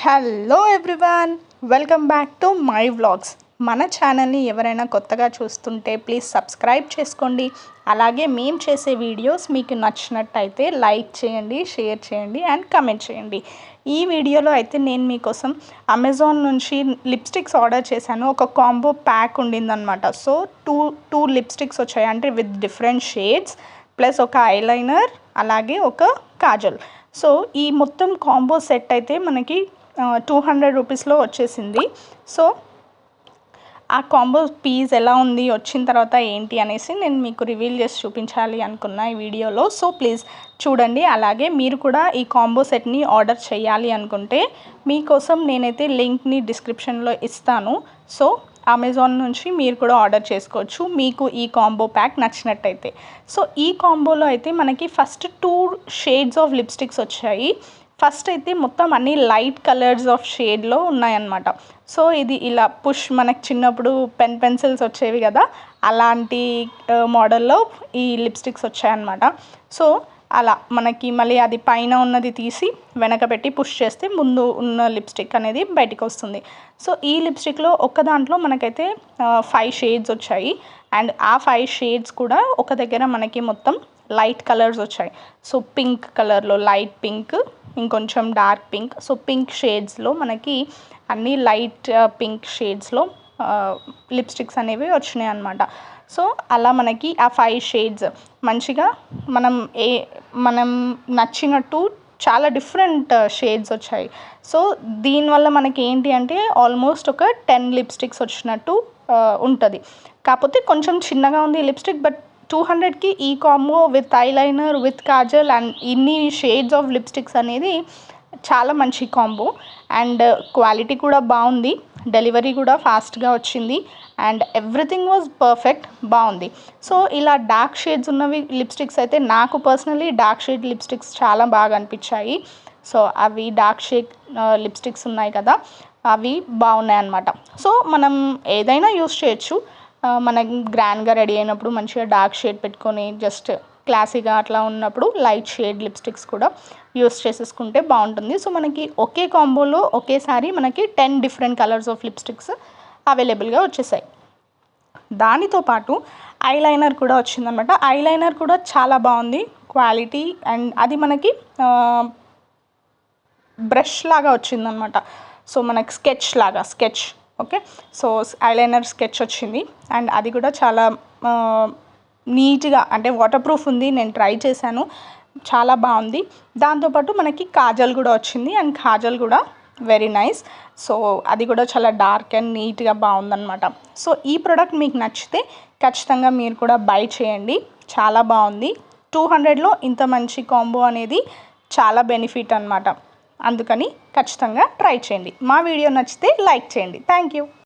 Hello everyone welcome back to my vlogs మన ఛానల్ని ఎవరైనా కొత్తగా చూస్తుంటే ప్లీజ్ సబ్స్క్రైబ్ చేసుకోండి. అలాగే మేము చేసే వీడియోస్ మీకు నచ్చినట్టయితే లైక్ చేయండి షేర్ చేయండి అండ్ కమెంట్ చేయండి. ఈ వీడియోలో అయితే నేను మీకోసం అమెజాన్ నుంచి లిప్స్టిక్స్ ఆర్డర్ చేశాను. ఒక కాంబో ప్యాక్ ఉండిందనమాట సో టూ టూ లిప్స్టిక్స్ వచ్చాయి. అంటే విత్ డిఫరెంట్ షేడ్స్ ప్లస్ ఒక ఐలైనర్ అలాగే ఒక కాజల్. సో ఈ మొత్తం కాంబో సెట్ అయితే మనకి టూ హండ్రెడ్ రూపీస్లో వచ్చేసింది. సో ఆ కాంబో పీస్ ఎలా ఉంది వచ్చిన తర్వాత ఏంటి అనేసి నేను మీకు రివీల్ చేసి చూపించాలి అనుకున్న ఈ వీడియోలో. సో ప్లీజ్ చూడండి. అలాగే మీరు కూడా ఈ కాంబో సెట్ని ఆర్డర్ చేయాలి అనుకుంటే మీకోసం నేనైతే లింక్ని డిస్క్రిప్షన్లో ఇస్తాను. సో అమెజాన్ నుంచి మీరు కూడా ఆర్డర్ చేసుకోవచ్చు. మీకు ఈ కాంబో ప్యాక్ నచ్చినట్టయితే. సో ఈ కాంబోలో అయితే మనకి first two shades of lipsticks వచ్చాయి. ఫస్ట్ అయితే మొత్తం అన్ని లైట్ కలర్స్ ఆఫ్ షేడ్లో ఉన్నాయన్నమాట. సో ఇది ఇలా పుష్ మనకు చిన్నప్పుడు పెన్ పెన్సిల్స్ వచ్చేవి కదా అలాంటి మోడల్లో ఈ లిప్స్టిక్స్ వచ్చాయన్నమాట. సో అలా మనకి మళ్ళీ అది పైన ఉన్నది తీసి వెనక పెట్టి పుష్ చేస్తే ముందు ఉన్న లిప్స్టిక్ అనేది బయటకు వస్తుంది. సో ఈ లిప్స్టిక్లో ఒక దాంట్లో మనకైతే ఫైవ్ షేడ్స్ వచ్చాయి. అండ్ ఆ ఫైవ్ షేడ్స్ కూడా ఒక దగ్గర మనకి మొత్తం లైట్ కలర్స్ వచ్చాయి. సో పింక్ కలర్లో లైట్ పింక్ ఇంకొంచెం డార్క్ పింక్. సో పింక్ షేడ్స్లో మనకి అన్ని లైట్ పింక్ షేడ్స్లో లిప్స్టిక్స్ అనేవి వచ్చినాయి అనమాట సో అలా మనకి ఆ ఫైవ్ షేడ్స్ మంచిగా మనం ఏ మనం నచ్చినట్టు చాలా డిఫరెంట్ షేడ్స్ వచ్చాయి. సో దీనివల్ల మనకి ఏంటి అంటే ఆల్మోస్ట్ ఒక టెన్ లిప్స్టిక్స్ వచ్చినట్టు ఉంటుంది. కాకపోతే కొంచెం చిన్నగా ఉంది లిప్స్టిక్ బట్ టూ హండ్రెడ్కి ఈ combo with eyeliner with kajal and ఇన్ని షేడ్స్ ఆఫ్ లిప్స్టిక్స్ అనేది చాలా మంచి కాంబో. అండ్ క్వాలిటీ కూడా బాగుంది. డెలివరీ కూడా ఫాస్ట్గా వచ్చింది. అండ్ ఎవ్రీథింగ్ వాజ్ పర్ఫెక్ట్ బాగుంది. సో ఇలా డార్క్ షేడ్స్ ఉన్నవి లిప్స్టిక్స్ అయితే నాకు పర్సనలీ డార్క్ షేడ్ లిప్స్టిక్స్ చాలా బాగా అనిపించాయి. సో అవి డార్క్ షేడ్ లిప్స్టిక్స్ ఉన్నాయి కదా అవి బాగున్నాయి అన్నమాట సో మనం ఏదైనా యూస్ చేయొచ్చు. మనం గ్రాండ్గా రెడీ అయినప్పుడు మంచిగా డార్క్ షేడ్ పెట్టుకొని జస్ట్ క్లాసీగా అట్లా ఉన్నప్పుడు లైట్ షేడ్ లిప్స్టిక్స్ కూడా యూస్ చేసేసుకుంటే బాగుంటుంది. సో మనకి ఒకే కాంబోలో ఒకేసారి మనకి ten different colours of lipsticks అవైలబుల్గా వచ్చేసాయి. దానితో పాటు ఐలైనర్ కూడా వచ్చిందనమాట ఐలైనర్ కూడా చాలా బాగుంది. క్వాలిటీ అండ్ అది మనకి బ్రష్ లాగా వచ్చిందనమాట సో మనకి స్కెచ్ లాగా sketch okay? So eyeliner sketch వచ్చింది. అండ్ అది కూడా చాలా నీట్గా అంటే వాటర్ ప్రూఫ్ ఉంది. నేను ట్రై చేశాను. చాలా బాగుంది. దాంతోపాటు మనకి కాజల్ కూడా వచ్చింది. అండ్ కాజల్ కూడా వెరీ నైస్ సో అది కూడా చాలా డార్క్ అండ్ నీట్గా బాగుందనమాట సో ఈ ప్రోడక్ట్ మీకు నచ్చితే ఖచ్చితంగా మీరు కూడా బై చేయండి. చాలా బాగుంది. టూ హండ్రెడ్లో ఇంత మంచి కాంబో అనేది చాలా బెనిఫిట్ అనమాట అందుకని ఖచ్చితంగా ట్రై చేయండి. మా వీడియో నచ్చితే లైక్ చేయండి. Thank you